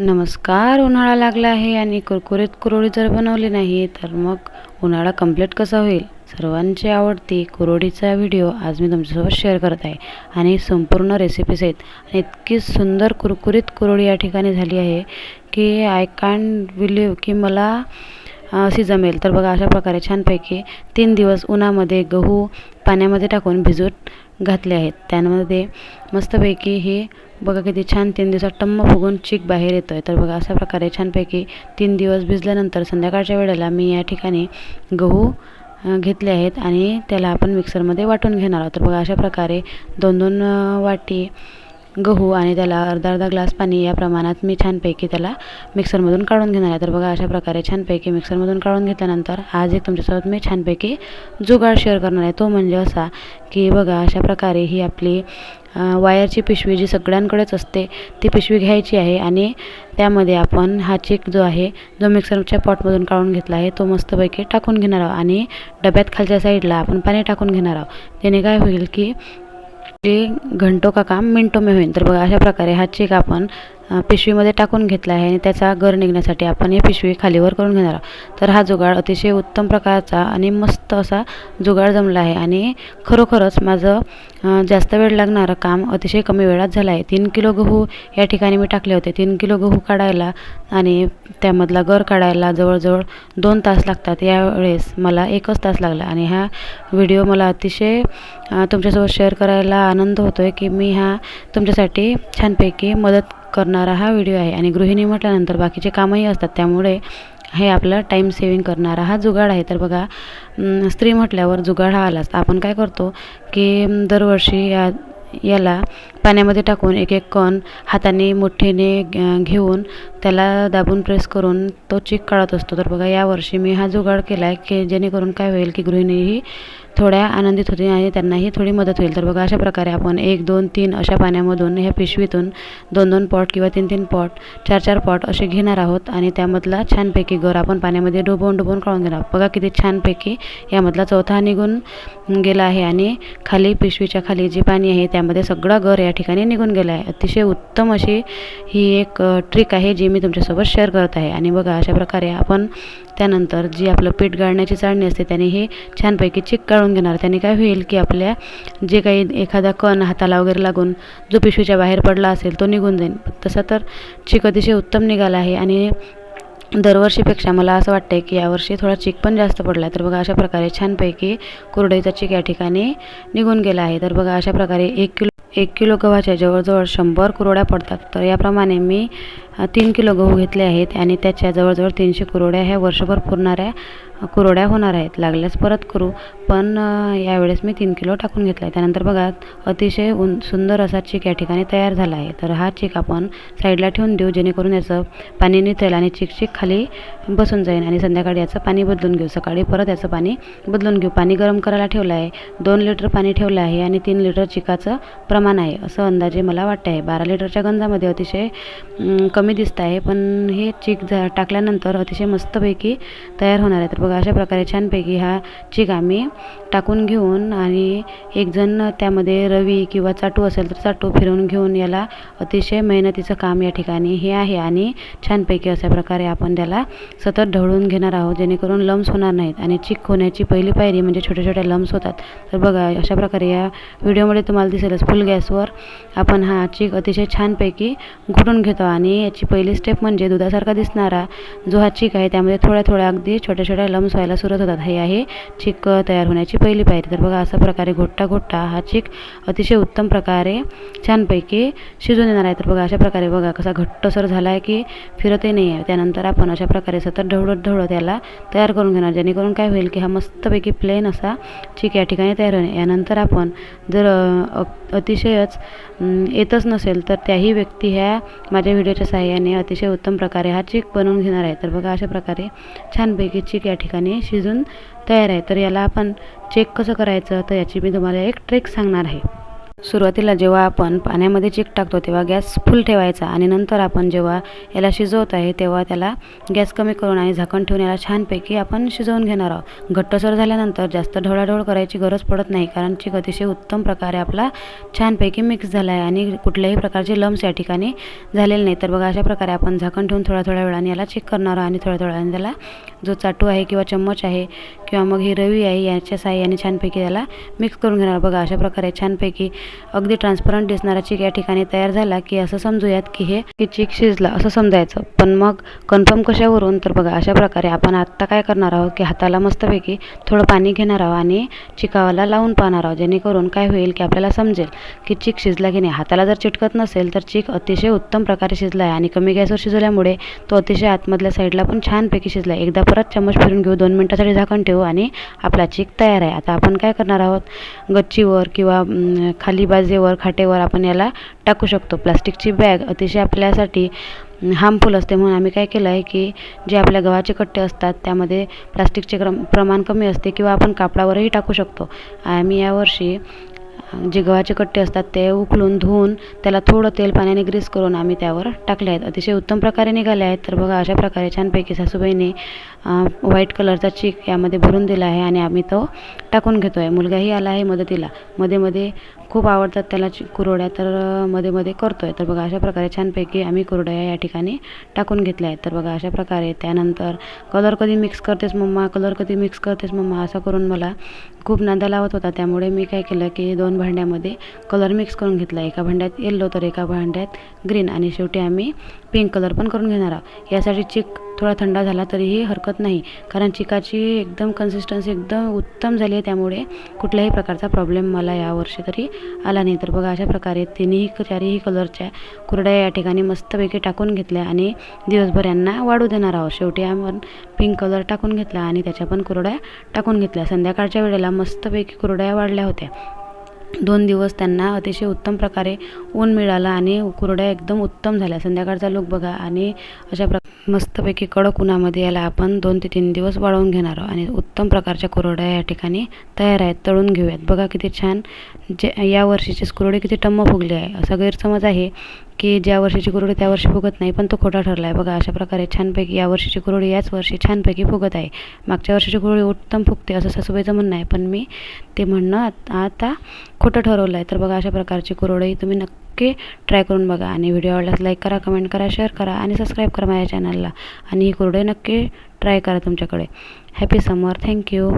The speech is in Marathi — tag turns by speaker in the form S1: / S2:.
S1: नमस्कार उन्हाळा लागला आहे आणि कुरकुरीत कुरवडी जर बनवली नाही तर मग उन्हाळा कंप्लीट कसा होईल? सर्वांची आवडती कुरवडीचा व्हिडिओ आज मी तुमच्यासोबत शेअर करत आहे. आणि संपूर्ण रेसिपीज आहेत आणि इतकी सुंदर कुरकुरीत कुरवडी या ठिकाणी झाली आहे की आय कॅन बिलीव की मला अशी जमेल. तर बघा अशा प्रकारे छानपैकी तीन दिवस उन्हामध्ये गहू पाण्यामध्ये टाकून भिजवत घातले आहेत. त्यामध्ये मस्तपैकी हे बघा किती छान तीन दिवसात टम्म फुगून चीक बाहेर येतो आहे तर बघा अशा प्रकारे छानपैकी तीन दिवस भिजल्यानंतर संध्याकाळच्या वेळेला मी या ठिकाणी गहू घेतले आहेत आणि त्याला आपण मिक्सरमध्ये वाटून घेणार आहोत. तर बघा अशा प्रकारे दोन दोन वाटी गहू आणि त्याला अर्धा अर्धा ग्लास पाणी या प्रमाणात मी छानपैकी त्याला मिक्सरमधून काढून घेणार आहे. तर बघा अशा प्रकारे छानपैकी मिक्सरमधून काढून घेतल्यानंतर आज एक तुमच्यासोबत मी छानपैकी जुगाड शेअर करणार आहे. तो म्हणजे असा की बघा अशा प्रकारे ही आपली वायरची पिशवी जी सगळ्यांकडेच असते ती पिशवी घ्यायची आहे आणि त्यामध्ये आपण हा चेक जो आहे जो मिक्सरच्या पॉटमधून काढून घेतला आहे तो मस्तपैकी टाकून घेणार आहोत आणि डब्यात खालच्या साईडला आपण पाणी टाकून घेणार आहोत. त्याने काय होईल की ते घंटो का काम मिनटो में होईल. तर बघा अशा प्रकारे हा चेक आपण पिशवीमध्ये टाकून घेतला आहे आणि त्याचा गर निघण्यासाठी आपण ही पिशवी खालीवर करून घेणार आहोत. तर हा जुगाड अतिशय उत्तम प्रकारचा आणि मस्त असा जुगाड जमला आहे आणि खरोखरच माझं जास्त वेळ लागणारं काम अतिशय कमी वेळात झालं आहे. तीन किलो गहू या ठिकाणी मी टाकले होते. तीन किलो गहू काढायला आणि त्यामधला गर काढायला जवळजवळ दोन तास लागतात. यावेळेस मला एकच तास लागला आणि हा व्हिडिओ मला अतिशय तुमच्यासोबत शेअर करायला आनंद होतो आहे की मी हा तुमच्यासाठी छानपैकी मदत करणारा हा व्हिडिओ आहे. आणि गृहिणी म्हटल्यानंतर बाकीचे कामही असतात. त्यामुळे हे आपलं टाईम सेविंग करणारा हा जुगाड आहे. तर बघा स्त्री म्हटल्यावर जुगाड हा आलाच. आपण काय करतो की दरवर्षी या याला पाण्यामध्ये टाकून एक एक कण हाताने मुठीने घेऊन त्याला दाबून प्रेस करून तो चिक काढत असतो. तर बघा यावर्षी मी हा जुगाड केला आहे की जेणेकरून काय होईल की गृहिणीही थोड्या आनंदित होतील आणि त्यांनाही थोडी मदत होईल. तर बघा अशा प्रकारे आपण एक दोन तीन अशा पाण्यामधून ह्या पिशवीतून दोन दोन पॉट किंवा तीन तीन पॉट चार चार पॉट असे घेणार आहोत आणि त्यामधला छानपैकी गर आपण पाण्यामध्ये डुबवून डुबवून काढून घेणार बघा किती छानपैकी यामधला चौथा निघून गेला आहे आणि खाली पिशवीच्या खाली जे पाणी आहे त्यामध्ये सगळा गर या ठिकाणी निघून गेला आहे. अतिशय उत्तम अशी ही एक ट्रिक आहे जी मी तुमच्यासोबत शेअर करत आहे. आणि बघा अशा प्रकारे आपण त्यानंतर जी आपलं पीठ गाळण्याची चाळणी असते त्याने हे छानपैकी चिक काढून घेणार. त्याने काय होईल की आपल्या जे काही एखादा कण हाताला वगैरे लागून जो पिशवीच्या बाहेर पडला असेल तो निघून जाईल तसा तर चिक अतिशय उत्तम निघाला आहे आणि दरवर्षीपेक्षा मला असं वाटतं आहे की यावर्षी थोडा चिक पण जास्त पडला आहे. तर बघा अशा प्रकारे छानपैकी कुरडईचा चिक या ठिकाणी निघून गेला आहे. तर बघा अशा प्रकारे एक किलो एक किलो गव्हाच्या जवळजवळ शंभर कुरोड्या पडतात. तर याप्रमाणे मी तीन किलो गहू घेतले आहेत आणि त्याच्या जवळजवळ तीनशे कुरोड्या ह्या वर्षभर पुरणाऱ्या कुरोड्या होणार आहेत. लागल्यास परत करू. पण यावेळेस मी तीन किलो टाकून घेतला आहे त्यानंतर बघा अतिशय उन सुंदर असा चिक या ठिकाणी तयार झाला आहे. तर हा चिक आपण साईडला ठेवून देऊ जेणेकरून याचं पाणी निथेल आणि चिकचिक खाली बसून जाईल आणि संध्याकाळी याचं पाणी बदलून घेऊ. सकाळी परत याचं पाणी बदलून घेऊ. पाणी गरम करायला ठेवलं आहे. दोन लिटर पाणी ठेवलं आहे आणि तीन लिटर चिकाचं प्रमाण आहे असं अंदाजे मला वाटतं आहे बारा लिटरच्या गंजामध्ये अतिशय कमी दिसत आहे पण हे चीक झा टाकल्यानंतर अतिशय मस्तपैकी तयार होणार आहे. तर बघा अशा प्रकारे छानपैकी हा चीक आम्ही टाकून घेऊन आणि एकजण त्यामध्ये रवी किंवा चाटू असेल तर चाटू फिरवून घेऊन याला अतिशय मेहनतीचं काम या ठिकाणी हे आहे आणि छानपैकी अशा प्रकारे आपण त्याला सतत ढवळून घेणार आहोत जेणेकरून लम्स होणार नाहीत आणि चीक होण्याची पहिली पायरी म्हणजे छोट्या छोट्या लम्स होतात. तर बघा अशा प्रकारे या व्हिडिओमध्ये तुम्हाला दिसेलच फुल गॅसवर आपण हा चीक अतिशय छानपैकी घुटून घेतो आणि याची पहिली स्टेप म्हणजे दुधासारखा दिसणारा जो हा चिक आहे त्यामध्ये थोड्या थोड्या अगदी छोट्या छोट्या लम्स व्हायला सुरुवात होतात. हे आहे चिक तयार होण्याची पहिली पायरी. तर बघा अशा प्रकारे घोट्टा घोट्टा हा चिक अतिशय उत्तम प्रकारे छानपैकी शिजून येणार आहे. तर बघा अशा प्रकारे बघा कसा घट्टसर झाला आहे की फिरतही नाही आहे त्यानंतर आपण अशा प्रकारे सतत ढवळत ढवळत याला तयार करून घेणार. जेणेकरून काय होईल की हा मस्तपैकी प्लेन असा चिक या ठिकाणी तयार होणे यानंतर आपण जर अतिशयच येतच नसेल तर त्याही व्यक्ती ह्या माझ्या व्हिडिओच्या साह्याने अतिशय उत्तम प्रकारे हा चिक बनवून घेणार आहे. तर बघा अशा प्रकारे छानपैकी चिक या ठिकाणी शिजून तयार आहे. तर याला आपण चेक कसं करायचं? तर याची मी तुम्हाला एक ट्रिक सांगणार आहे. सुरुवातीला जेव्हा आपण पाण्यामध्ये चीक टाकतो तेव्हा गॅस फुल ठेवायचा आणि नंतर आपण जेव्हा याला शिजवत आहे तेव्हा त्याला गॅस कमी करून आणि झाकण ठेवून याला छानपैकी आपण शिजवून घेणार आहोत. घट्टसर झाल्यानंतर जास्त ढवळाढवळ करायची गरज पडत नाही कारण चीक अतिशय उत्तम प्रकारे आपला छानपैकी मिक्स झाला आहे आणि कुठल्याही प्रकारचे लम्स या ठिकाणी झालेले नाही तर बघा अशा प्रकारे आपण झाकण ठेवून थोड्या थोड्या वेळाने याला चेक करणार आहोत आणि थोड्या थोड्या वेळाने त्याला जो चाटू आहे किंवा चम्मच आहे किंवा मग ही रवी आहे याच्या साहाय्याने छानपैकी त्याला मिक्स करून घेणार बघा अशा प्रकारे छानपैकी अगदी ट्रान्सपरंट दिसणारा चीक या ठिकाणी तयार झाला की असं समजूयात की हे की चीक शिजला असं समजायचं. पण मग कन्फर्म कशावरून? तर बघा अशा प्रकारे आपण आत्ता काय करणार आहोत की हाताला मस्तपैकी थोडं पाणी घेणार आहोत आणि चिकावाला लावून पाहणार आहोत जेणेकरून काय होईल की आपल्याला समजेल की चीक शिजला की नाही. हाताला जर चिटकत नसेल तर चीक अतिशय उत्तम प्रकारे शिजला आहे आणि कमी गॅसवर शिजवल्यामुळे तो अतिशय आतमधल्या साईडला पण छानपैकी शिजला आहे. एकदा परत चम्मच फिरून घेऊ दोन मिनटासाठी झाकण ठेवू आणि आपला चीक तयार आहे. आता आपण काय करणार आहोत? गच्चीवर किंवा खाली बाजेवर खाटेवर आपण याला टाकू शकतो. प्लास्टिकची बॅग अतिशय आपल्यासाठी हार्मफुल असते. म्हणून आम्ही काय केलं आहे की जे आपल्या गव्हाचे कट्टे असतात त्यामध्ये प्लास्टिकचे क्रम प्रमाण कमी असते किंवा आपण कापडावरही टाकू शकतो. आम्ही यावर्षी जे गव्हाचे कट्टे असतात ते उकलून धुवून त्याला थोडं तेल पाण्याने ग्रीस करून आम्ही त्यावर टाकले आहेत. अतिशय उत्तम प्रकारे निघाले आहेत. तर बघा अशा प्रकारे छानपैकी सासूबाईने व्हाईट कलरचा चीक यामध्ये भरून दिला आहे आणि आम्ही तो टाकून घेतो आहे मुलगाही आला आहे मदतीला. मध्ये मध्ये खूप आवडतात त्याला चि कुरवड्या तर मध्ये मध्ये करतो आहे तर बघा अशा प्रकारे छानपैकी आम्ही कुरवड्या या ठिकाणी टाकून घेतल्या आहेत. तर बघा अशा प्रकारे त्यानंतर कलर कधी मिक्स करतेस मम्मा कलर कधी मिक्स करतेस मम्मा असं करून मला खूप नांदा लावत होता. त्यामुळे मी काय केलं की दोन भांड्यामध्ये कलर मिक्स करून घेतला. एका भांड्यात येल्लो तर एका भांड्यात ग्रीन आणि शेवटी आम्ही पिंक कलर पण करून घेणार आहोत. यासाठी चिक थोडा थंडा झाला तरीही हरकत नाही. कारण चिकाची एकदम कन्सिस्टन्सी एकदम उत्तम झाली आहे त्यामुळे कुठल्याही प्रकारचा प्रॉब्लेम मला यावर्षी तरी आला नाही. तर बघा अशा प्रकारे तिन्ही चारही कलरच्या कुरड्या या ठिकाणी मस्तपैकी टाकून घेतल्या आणि दिवसभर यांना वाढू देणार आहोत. शेवटी आपण पिंक कलर टाकून घेतला आणि त्याच्या पण कुरड्या टाकून घेतल्या. संध्याकाळच्या वेळेला मस्तपैकी कुरड्या वाढल्या होत्या. दोन दिवस त्यांना अतिशय उत्तम प्रकारे ऊन मिळालं आणि कुरड्या एकदम उत्तम झाल्या. संध्याकाळचा लूक बघा आणि अशा प्र मस्तपैकी कडक उन्हामध्ये याला आपण दोन ते तीन दिवस वाळवून घेणार आहोत आणि उत्तम प्रकारच्या कुरड्या या ठिकाणी तयार आहेत. तळून घेऊयात. बघा किती छान. जे या वर्षीचे कुरडे किती टम्म फुगले आहे. असा गैरसमज आहे. की ज्या वर्षीची कुरडी त्या वर्षी फुगत नाही पण तो खोटा ठरला आहे बघा अशा प्रकारे छानपैकी या वर्षीची कुरडी याच वर्षी छानपैकी फुगत आहे. मागच्या वर्षीची कुरडी उत्तम फुगते असं सासूबाईचं म्हणणं आहे. पण मी ते म्हणणं आता खोटं ठरवलं आहे तर बघा अशा प्रकारची कुरडई तुम्ही नक्की ट्राय करून बघा. आणि व्हिडिओ आवडल्यास लाईक करा कमेंट करा शेअर करा आणि सबस्क्राईब करा माझ्या चॅनलला. आणि ही कुरडई नक्की ट्राय करा तुमच्याकडे. Happy summer. Thank you.